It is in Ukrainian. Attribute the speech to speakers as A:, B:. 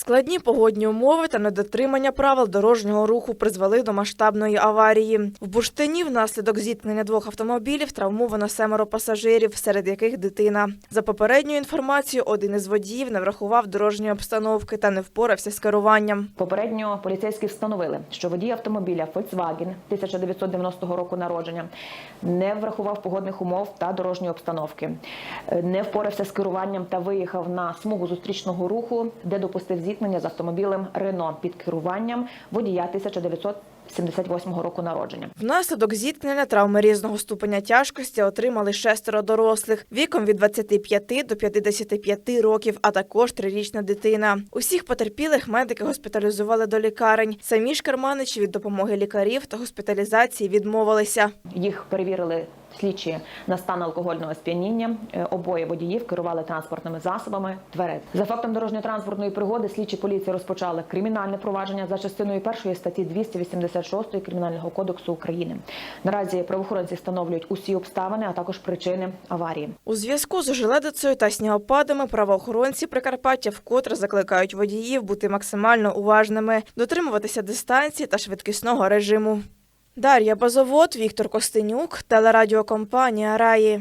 A: Складні погодні умови та недотримання правил дорожнього руху призвели до масштабної аварії. В Бурштині внаслідок зіткнення двох автомобілів травмовано семеро пасажирів, серед яких дитина. За попередньою інформацією, один із водіїв не врахував дорожньої обстановки та не впорався з керуванням.
B: Попередньо поліцейські встановили, що водій автомобіля Volkswagen 1990 року народження не врахував погодних умов та дорожньої обстановки, е, не впорався з керуванням та виїхав на смугу зустрічного руху, де допустив зіткнення з автомобілем Рено під керуванням водія 1978 року народження.
A: Внаслідок зіткнення травми різного ступеня тяжкості отримали шестеро дорослих віком від 25 до 55 років, а також трирічна дитина. Усіх потерпілих медики госпіталізували до лікарень. Самі ж керманичі від допомоги лікарів та госпіталізації відмовилися.
B: Їх перевірили слідчі на стан алкогольного сп'яніння. Е, Обоє водіїв керували транспортними засобами тверез. За фактом дорожньо-транспортної пригоди слідчі поліції розпочали кримінальне провадження за частиною першої статті 286 Кримінального кодексу України. Наразі правоохоронці встановлюють усі обставини, а також причини аварії.
A: У зв'язку з ожеледицею та снігопадами правоохоронці Прикарпаття вкотре закликають водіїв бути максимально уважними, дотримуватися дистанції та швидкісного режиму. Дар'я Базовод, Віктор Костенюк, телерадіокомпанія Раї.